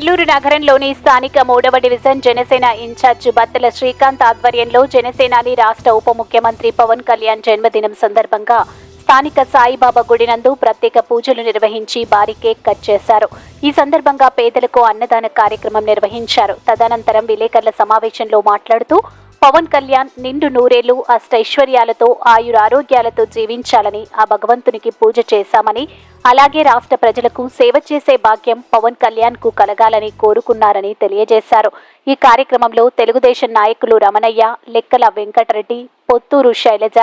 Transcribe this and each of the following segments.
నెల్లూరు నగరంలోని స్థానిక మూడవ డివిజన్ జనసేన ఇన్ఛార్జ్ బత్తల శ్రీకాంత్ ఆధ్వర్యంలో జనసేనాని రాష్ట్ర ఉప ముఖ్యమంత్రి పవన్ కళ్యాణ్ జన్మదినం సందర్భంగా స్థానిక సాయిబాబా గుడి నందు ప్రత్యేక పూజలు నిర్వహించి భారీ కేక్ కట్ చేశారు. ఈ సందర్భంగా పేదలకు అన్నదాన కార్యక్రమం నిర్వహించారు. తదనంతరం విలేకరుల సమావేశంలో మాట్లాడుతూ పవన్ కళ్యాణ్ నిండు నూరేళ్ళు అష్టైశ్వర్యాలతో ఆయురారోగ్యాలతో జీవించాలని ఆ భగవంతునికి పూజ చేశామని అలాగే రాష్ట్ర ప్రజలకు సేవ చేసే భాగ్యం పవన్ కళ్యాణ్కు కలగాలని కోరుకున్నారని తెలియజేశారు. ఈ కార్యక్రమంలో తెలుగుదేశం నాయకులు రమణయ్య లెక్కల వెంకటరెడ్డి పొత్తూరు శైలజ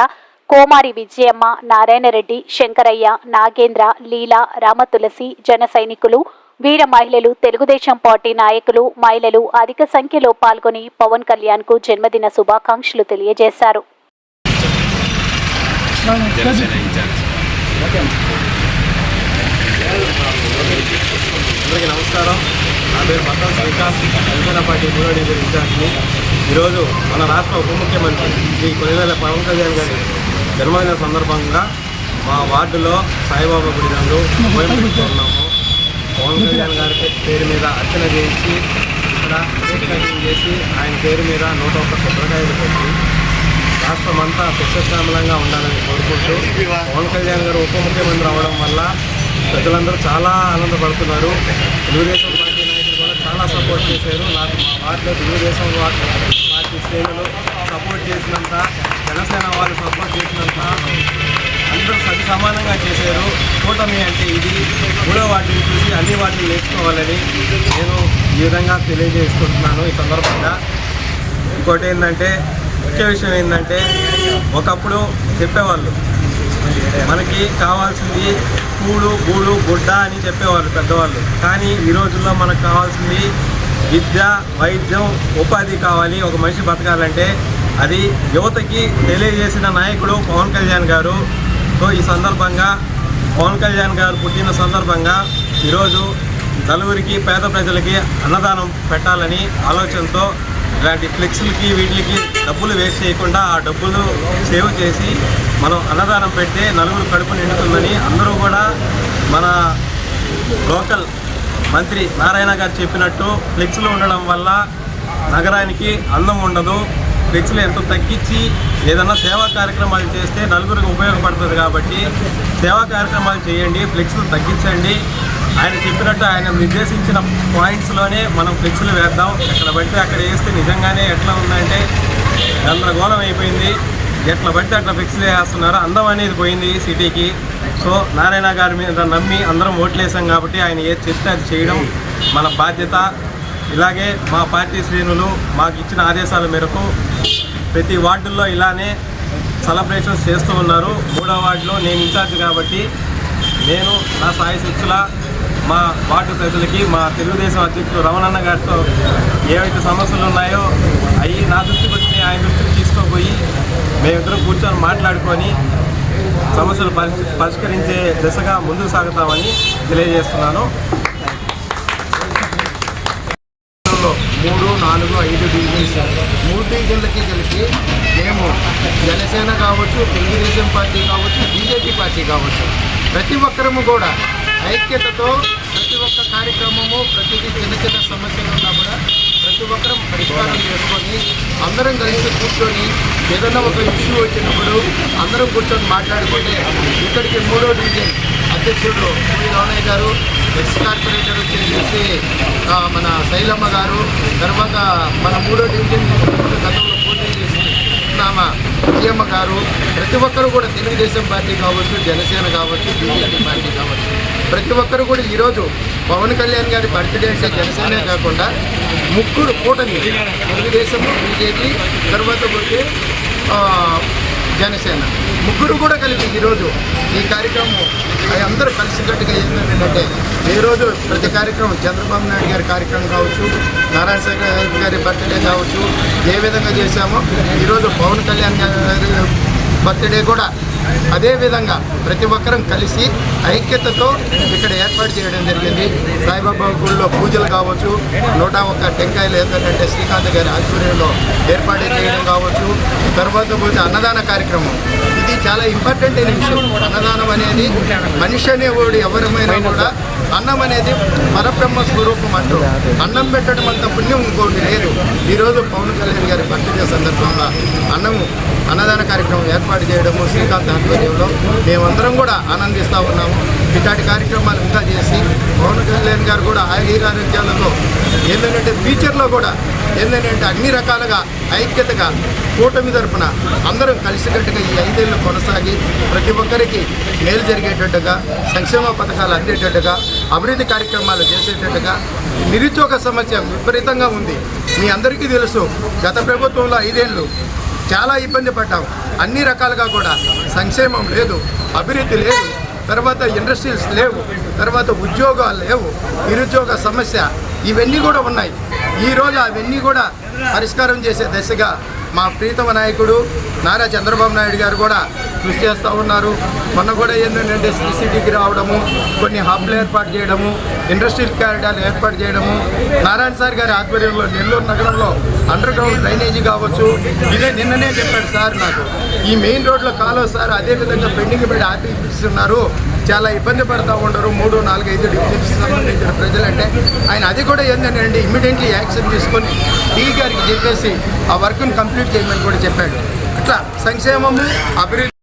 కోమారి విజయమ్మ నారాయణరెడ్డి శంకరయ్య నాగేంద్ర లీలా రామతులసి జన సైనికులు వీర మహిళలు తెలుగుదేశం పార్టీ నాయకులు మహిళలు అధిక సంఖ్యలో పాల్గొని పవన్ కళ్యాణ్కు జన్మదిన శుభాకాంక్షలు తెలియజేశారు. అందరికీ నమస్కారం. నా పేరు పట్టణ శ్రీకాంత్. జనసేన పార్టీ మూడో డివిజన్ ఇన్ఛార్జ్ని. ఈరోజు మన రాష్ట్ర ఉప ముఖ్యమంత్రి శ్రీ కొనివేల పవన్ కళ్యాణ్ గారి జన్మదిన సందర్భంగా మా వార్డులో సాయిబాబా గుడి నందు ఉపయోగిస్తూ ఉన్నాము పవన్ కళ్యాణ్ గారి పేరు మీద అర్చన చేయించి ఇక్కడ కేక్ కటింగ్ చేసి ఆయన పేరు మీద నూట ఒక్క కొబ్బరికాయలు పెట్టి రాష్ట్రం అంతా ఉండాలని కోరుకుంటూ పవన్ కళ్యాణ్ గారు ఉప ముఖ్యమంత్రి అవడం వల్ల ప్రజలందరూ చాలా ఆనందపడుతున్నారు. తెలుగుదేశం పార్టీ నాయకులు కూడా చాలా సపోర్ట్ చేశారు. నాకు మా వార్డులో తెలుగుదేశం పార్టీ శ్రేణులు సపోర్ట్ చేసినంత జనసేన వాళ్ళు సపోర్ట్ చేసినంత అందరూ సరి సమానంగా చేశారు. కూటమి అంటే ఇది. కూడా వాటిని చూసి అన్ని వాటిని నేర్చుకోవాలని నేను ఈ విధంగా తెలియజేసుకుంటున్నాను ఈ సందర్భంగా. ఇంకోటి ఏంటంటే ముఖ్య విషయం ఏంటంటే ఒకప్పుడు చెప్పేవాళ్ళు మనకి కావాల్సింది కూడు గూడు గుడ్డ అని చెప్పేవాళ్ళు పెద్దవాళ్ళు. కానీ ఈ రోజుల్లో మనకు కావాల్సింది విద్య వైద్యం ఉపాధి కావాలి ఒక మనిషి బతకాలంటే అది యువతకి తెలియజేసిన నాయకుడు పవన్ కళ్యాణ్ గారు. సో ఈ సందర్భంగా పవన్ కళ్యాణ్ గారు పుట్టిన సందర్భంగా ఈరోజు నలుగురికి పేద ప్రజలకి అన్నదానం పెట్టాలని ఆలోచనతో ఇలాంటి ఫ్లెక్స్లకి వీటికి డబ్బులు వేస్ట్ చేయకుండా ఆ డబ్బులు సేవ్ చేసి మనం అన్నదానం పెడితే నలుగురు కడుపు నిండుతుందని అందరూ కూడా మన లోకల్ మంత్రి నారాయణ గారు చెప్పినట్టు ఫ్లెక్స్లు ఉండడం వల్ల నగరానికి అందం ఉండదు. ఫ్లెక్స్లు ఎంతో తగ్గించి ఏదైనా సేవా కార్యక్రమాలు చేస్తే నలుగురికి ఉపయోగపడుతుంది కాబట్టి సేవా కార్యక్రమాలు చేయండి ఫ్లెక్స్లు తగ్గించండి. ఆయన చెప్పినట్టు ఆయన నిర్దేశించిన పాయింట్స్లోనే మనం ఫ్లెక్స్లు వేద్దాం. ఎక్కడ పడితే అక్కడ వేస్తే నిజంగానే ఎట్లా ఉందంటే గందరగోళం అయిపోయింది. ఎట్లా పడితే అట్లా ఫ్లెక్స్లు వేస్తున్నారు. అందం అనేది పోయింది సిటీకి. సో నారాయణ గారి మీద నమ్మి అందరం ఓట్లేసాం కాబట్టి ఆయన ఏది చెప్తే అది చేయడం మన బాధ్యత. ఇలాగే మా పార్టీ శ్రేణులు మాకు ఇచ్చిన ఆదేశాల మేరకు ప్రతి వార్డుల్లో ఇలానే సెలబ్రేషన్స్ చేస్తూ ఉన్నారు. మూడో వార్డులో నేను ఇన్ఛార్జ్ కాబట్టి నేను నా సాయి శక్తుల మా వార్డు ప్రజలకి మా తెలుగుదేశం అధ్యక్షుడు రమణన్న గారితో ఏవైతే సమస్యలు ఉన్నాయో అవి నా దృష్టికి వచ్చి ఆయన దృష్టికి తీసుకుపోయి మేమిద్దరం కూర్చొని మాట్లాడుకొని సమస్యలు పరిష్ పరిష్కరించే దిశగా ముందుకు సాగుతామని తెలియజేస్తున్నాను. మూడు నాలుగు ఐదు డివిజన్స్ మూడు డివిజన్లకి కలిపి మేము జనసేన కావచ్చు తెలుగుదేశం పార్టీ కావచ్చు బీజేపీ పార్టీ కావచ్చు ప్రతి ఒక్కరము కూడా ఐక్యతతో ప్రతి ఒక్క కార్యక్రమము ప్రతిదీ చిన్న చిన్న సమస్యలు ఉన్నా కూడా ప్రతి ఒక్కరం పరిష్కారం చేసుకొని అందరం కలిసి కూర్చొని ఏదైనా ఒక ఇష్యూ వచ్చినప్పుడు అందరం కూర్చొని మాట్లాడుకుంటే ఇక్కడికి మూడో డివిజన్ అధ్యక్షుడు పూరి రమణయ్య గారు ఎక్స్ కార్పొరేటర్ వచ్చేసి మన శైలమ్మ గారు తర్వాత మన మూడో డివిజన్ గతంలో పోటీ చేసి నామ విజయమ్మ గారు ప్రతి ఒక్కరు కూడా తెలుగుదేశం పార్టీ కావచ్చు జనసేన కావచ్చు బీజేపీ పార్టీ కావచ్చు. ప్రతి ఒక్కరు కూడా ఈరోజు పవన్ కళ్యాణ్ గారి బర్త్డే అంటే జనసేనే కాకుండా ముగ్గురు కూటమి తెలుగుదేశము బీజేపీ తర్వాత పోతే జనసేన. ముగ్గురు కూడా కలిపి ఈరోజు ఈ కార్యక్రమం అందరూ కలిసికట్టుగా ఏంటంటే ఈ రోజు ప్రతి కార్యక్రమం చంద్రబాబు నాయుడు గారి కార్యక్రమం కావచ్చు నారాయణ సాగర్ గారి బర్త్డే కావచ్చు ఏ విధంగా చేశామో ఈరోజు పవన్ కళ్యాణ్ గారి బర్త్డే కూడా అదేవిధంగా ప్రతి ఒక్కరం కలిసి ఐక్యతతో ఇక్కడ ఏర్పాటు చేయడం జరిగింది. సాయిబాబా గుళ్ళో పూజలు కావచ్చు నూట ఒక్క టెంకాయలు ఏంటంటే శ్రీకాంత్ గారి ఆధ్వర్యంలో ఏర్పాటు చేయడం కావచ్చు. తర్వాత పోతే అన్నదాన కార్యక్రమం. ఇది చాలా ఇంపార్టెంట్ అయిన విషయం. అన్నదానం అనేది మనిషి అనేవాడు ఎవరమైనా కూడా అన్నం అనేది పరబ్రహ్మ స్వరూపం అంటారు. అన్నం పెట్టడం అంత పుణ్యం ఇంకోటి లేదు. ఈరోజు పవన్ కళ్యాణ్ గారి బర్త్డే అన్నదాన కార్యక్రమం ఏర్పాటు చేయడము శ్రీకాంత్ ఆధ్వర్యంలో మేమందరం కూడా ఆనందిస్తూ ఉన్నాము. ఇట్లాంటి కార్యక్రమాలు ఇంకా చేసి పవన్ కళ్యాణ్ గారు కూడా ఆయుర ఆరోగ్యాలతో ఏంటంటే ఫ్యూచర్లో కూడా ఏంటంటే అన్ని రకాలుగా ఐక్యతగా కూటమి తరపున అందరం కలిసికట్టుగా ఈ ఐదేళ్ళు కొనసాగి ప్రతి ఒక్కరికి మేలు జరిగేటట్టుగా సంక్షేమ పథకాలు అందేటట్టుగా అభివృద్ధి కార్యక్రమాలు చేసేటట్టుగా నిరుద్యోగ సమస్య విపరీతంగా ఉంది. మీ అందరికీ తెలుసు గత ప్రభుత్వంలో ఐదేళ్ళు చాలా ఇబ్బంది పడ్డాం. అన్ని రకాలుగా కూడా సంక్షేమం లేదు అభివృద్ధి లేదు తర్వాత ఇండస్ట్రీస్ లేవు తర్వాత ఉద్యోగాలు లేవు నిరుద్యోగ సమస్య ఇవన్నీ కూడా ఉన్నాయి. ఈరోజు అవన్నీ కూడా పరిష్కారం చేసే దశగా మా ప్రీతమ నాయకుడు నారా చంద్రబాబు నాయుడు గారు కూడా కృషి చేస్తూ ఉన్నారు. మొన్న కూడా ఏంటంటే సిటీకి రావడము కొన్ని హబ్లు ఏర్పాటు చేయడము ఇండస్ట్రియల్ క్యారిడార్లు ఏర్పాటు చేయడము నారాయణ సార్ గారి ఆధ్వర్యంలో నెల్లూరు నగరంలో అండర్ గ్రౌండ్ డ్రైనేజీ కావచ్చు. ఇదే నిన్ననే చెప్పాడు సార్ నాకు. ఈ మెయిన్ రోడ్లో కాలువ సార్ అదే విధంగా పెండింగ్ పెట్టి ఆపిస్తున్నారు చాలా ఇబ్బంది పడుతూ ఉంటారు. మూడు నాలుగు ఐదు డివిజన్స్ సంబంధించిన ప్రజలంటే ఆయన అది కూడా ఏంటంటే ఇమ్మీడియట్లీ యాక్షన్ తీసుకొని టీ గారికి చెప్పేసి ఆ వర్క్ను కంప్లీట్ చేయమని కూడా చెప్పాడు. అట్లా సంక్షేమము అభివృద్ధి